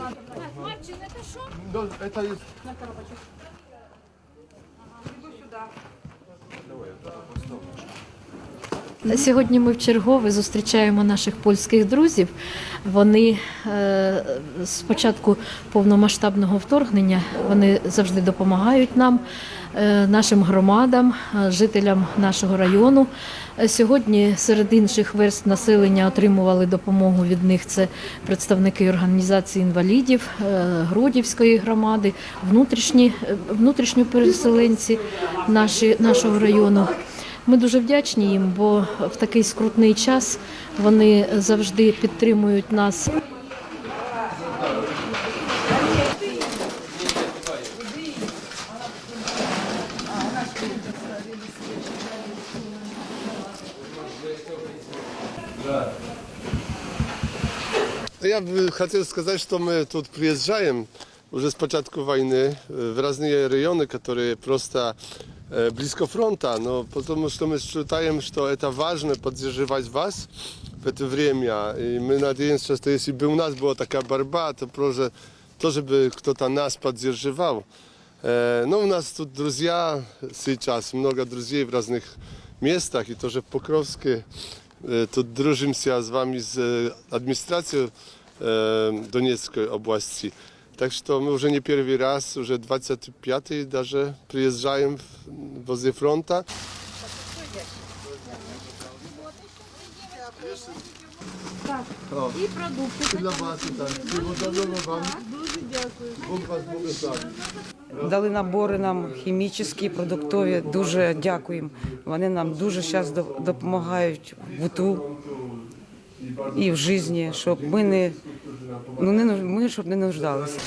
Мальчик, это что? Да, это есть. На коробочку. Ага, иду сюда. Сьогодні ми вчергове зустрічаємо наших польських друзів. Вони е, з початку повномасштабного вторгнення вони завжди допомагають нам, е, нашим громадам, е, жителям нашого району. Е, Сьогодні серед інших верст населення отримували допомогу від них. Це представники організації інвалідів, е, Грудівської громади, внутрішні, е, внутрішньо переселенці наші, нашого району. Ми дуже вдячні їм, бо в такий скрутний час вони завжди підтримують нас. Я бы хотел сказать, что мы тут приезжаем уже с початку войны э, в разные районы, которые просто э, близко фронта, но потому что мы считаем, что это важно поддерживать вас в это время. И мы надеемся, что если бы у нас была такая борьба, то просто тоже бы кто-то нас поддерживал. Э, Ну, у нас тут друзья сейчас, много друзей в разных местах, и тоже в Покровске. Э, Тут дружимся с вами с э, администрацией э, Донецкой области. Так что мы уже не первый раз, уже 25-й даже приезжаем в- возле фронта. И продукты. Для вас так. Всего доброго вам. Бог вас благословит. Дали набори нам хімічні, продуктові. Дуже дякуємо. Вони нам дуже зараз допомагають в буту і в житті, щоб ми не ну не нуж- ми щоб не нуждалися.